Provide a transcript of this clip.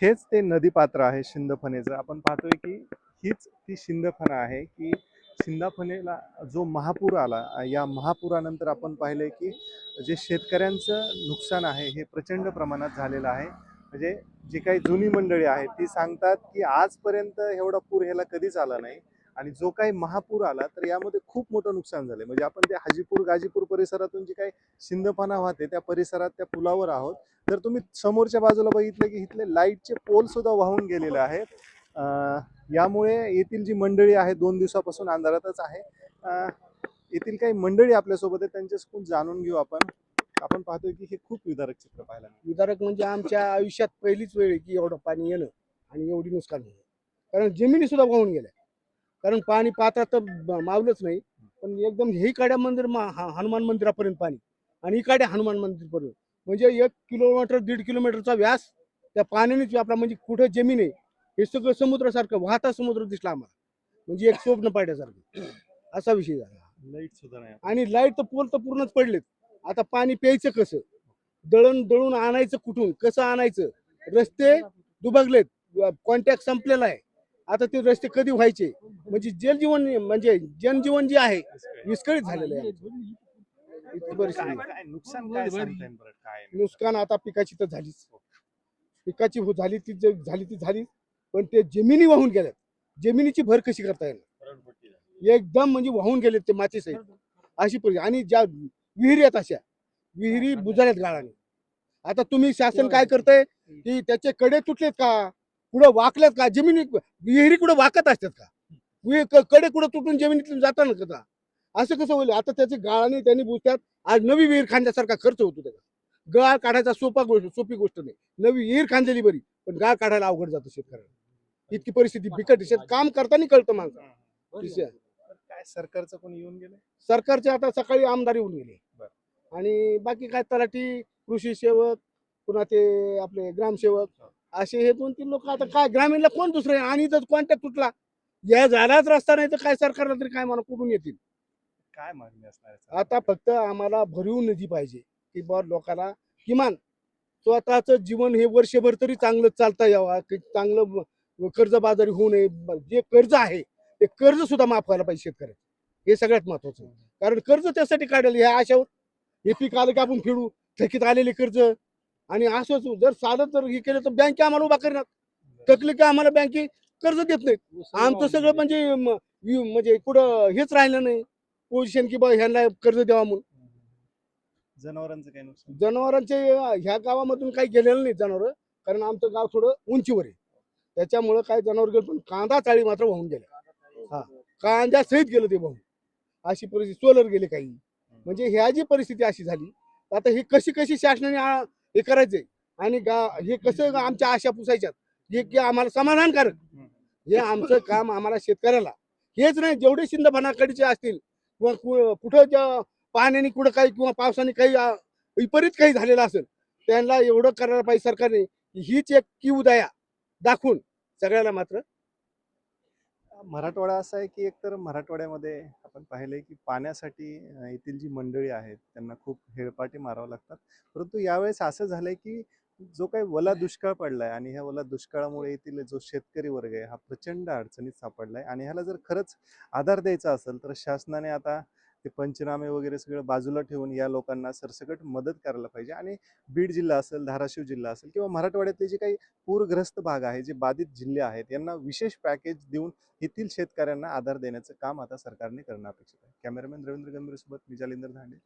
हेच ते नदीपात्र आहे शिंदफणेचं आपण पाहतोय की हीच ती शिंदफणा आहे की शिंदाफणेला जो महापूर आला या महापुरानंतर आपण पाहिलंय की जे शेतकऱ्यांचं नुकसान आहे हे प्रचंड प्रमाणात झालेलं आहे. म्हणजे जी काही जुनी मंडळी आहेत ती सांगतात की आजपर्यंत एवढा पूर ह्याला कधीच आला नाही. आणि जो काही महापूर आला तर यामध्ये खूप मोठं नुकसान झालंय. म्हणजे आपण त्या हाजीपूर गाजीपूर परिसरातून जी काही शिंदपाना वाहते त्या परिसरात त्या पुलावर आहोत. तर तुम्ही समोरच्या बाजूला बघितलं की इथले लाईटचे पोल सुद्धा वाहून गेलेले आहेत. यामुळे येथील जी मंडळी आहे दोन दिवसापासून अंधारातच आहे. येथील काही मंडळी आपल्यासोबत आहे त्यांच्याकडून जाणून घेऊ आपण. आपण पाहतोय की हे खूप विदारक चित्र पाहायला विदारक म्हणजे आमच्या आयुष्यात पहिलीच वेळ आहे की एवढं पाणी येणं आणि एवढी नुकसान होणं. कारण जमिनी सुद्धा वाहून गेल्या. कारण पाणी पात्रात तर मावलंच नाही. पण एकदम हे काड्या मंदिर ह- हनुमान मंदिरापर्यंत पाणी. आणि इकडे हनुमान मंदिरपर्यंत. म्हणजे एक किलोमीटर दीड किलोमीटरचा व्यास त्या पाण्यानेच व्यापला. म्हणजे कुठं जमीन आहे हे सगळं समुद्रासारखं वाहता समुद्र दिसला आम्हाला. म्हणजे एक स्वप्न पाड्यासारखं असा विषय झाला. लाइट सुद्धा नाही आणि लाइट तर पोल तर पूर्णच पडलेत. आता पाणी प्यायचं कसं? दळण दळून आणायचं कुठून? कसं आणायचं? रस्ते दुबगलेत. कॉन्टॅक्ट संपलेला आहे. आता ते रस्ते कधी व्हायचे? म्हणजे जलजीवन म्हणजे जनजीवन जे आहे विस्कळीत झालेलं आहे. नुकसान काय सांगता येईल बरं? काय नुकसान आता पिकाची तर झालीच. पिकाची हो- झाली ती जे- झाली ती झाली पण ते जमिनी वाहून गेल्यात. जमिनीची भर कशी करता येणार? एकदम म्हणजे वाहून गेलेत ते माती सहित. अशी परिस्थिती आणि ज्या विहिरी आहेत अशा विहिरी बुजाल्यात गाळाने. आता तुम्ही शासन काय करतंय? की त्याचे कडे तुटलेत का? कुठं वाकल्यात का? जमिनी विहिरी कुठं वाकत असतात का? विहीरकडे कुठं तुटून जमिनीतून जातात ना कसा असं कसं होईल? आता त्याचे गाळाने त्यांनी बुजतात. आज नवी विहीर खांद्यासारखा खर्च होतो त्याचा. गाळ काढायचा सोपा गोष्ट सोपी गोष्ट नाही. नवी विहीर खांदलेली बरी पण गाळ काढायला अवघड जातं शेतकऱ्याला इतकी परिस्थिती बिकट. शेत काम करताना कळतं माणसं काय सरकारचं कोणी येऊन गेलं सरकारचे आता सकाळी आमदार येऊन गेले. आणि बाकी काय तलाठी कृषी सेवक पुन्हा ते आपले ग्रामसेवक असे हे दोन तीन लोक आता काय ग्रामीणला कोण दुसरे आणि जर कॉन्टॅक्ट तुटला या झालाच रस्ता नाही तर काय सरकारला तरी काय मला कुठून येतील? काय मागणी असणार आहे? आता फक्त आम्हाला भरीव निधी पाहिजे की बा लोकांना किमान स्वतःचं जीवन हे वर्षभर तरी चांगलं चालता यावा की चांगलं व- कर्जबाजारी होऊ नये ब- जे कर्ज आहे ते कर्ज सुद्धा माफ व्हायला पाहिजे शेतकऱ्याचं हे सगळ्यात महत्वाचं. कारण कर्ज त्यासाठी काढेल ह्या आशावर हे पीक आलं की आपण फेडू थकीत आलेले कर्ज आणि असंच जर साधं जर हे केलं तर बँके आम्हाला उभा करणार. थकले की आम्हाला बँके कर्ज देत नाहीत. आमचं सगळं म्हणजे म्हणजे कुठं हेच राहिलं नाही. पोझिशन की बा ह्यांना कर्ज द्यावा म्हणून. जनावरांचं काय नुकसान? जनावरांचे ह्या गावामधून काही गेलेलं नाही जनावर कारण आमचं गाव थोडं उंचीवर आहे. त्याच्यामुळं काय जनावर गेलं पण कांदा चाळी मात्र वाहून गेल्या. हा कांद्या सहित गेलं ते वाहून. अशी परिस्थिती सोलर गेले काही. म्हणजे ह्या जी परिस्थिती अशी झाली आता ही कशी कशी शासनाने हे करायचंय. आणि गा हे कसं आमच्या आशा पुसायच्यात? हे की आम्हाला समाधानकारक. हे आमचं काम आम्हाला शेतकऱ्याला. हेच नाही जेवढे शिंदफणाकडचे असतील किंवा कुठं पाण्याने कुठं काही किंवा पावसाने काही विपरीत काही झालेलं असेल त्यांना एवढं करायला पाहिजे सरकारने. हीच एक की उदया दाखवून सगळ्याला मात्र मराठवाडा असा आहे की एकतर मराठवाड्यामध्ये आपण पाहिलंय की पाण्यासाठी येथील जी मंडळी आहेत त्यांना खूप हेळपाटे मारावं लागतात. परंतु यावेळेस असं झालंय की जो काही वला दुष्काळ पडलाय आणि ह्या वला दुष्काळामुळे येथील जो शेतकरी वर्ग आहे हा प्रचंड अडचणीत सापडलाय आणि ह्याला जर खरंच आधार द्यायचा असेल तर शासनाने आता ते पंचनामे वगैरे सगळं बाजूला ठेवून या लोकांना सरसकट मदत करायला पाहिजे. आणि बीड जिल्हा असेल धाराशिव जिल्हा असेल किंवा मराठवाड्यातले जे काही पूरग्रस्त भाग आहे जे बाधित जिल्हे आहेत यांना विशेष पॅकेज देऊन येथील शेतकऱ्यांना आधार देण्याचं काम आता सरकारने करणं अपेक्षित आहे. कॅमेरामॅन रवींद्र गंभीर सोबत मी जालिंदर धांडे.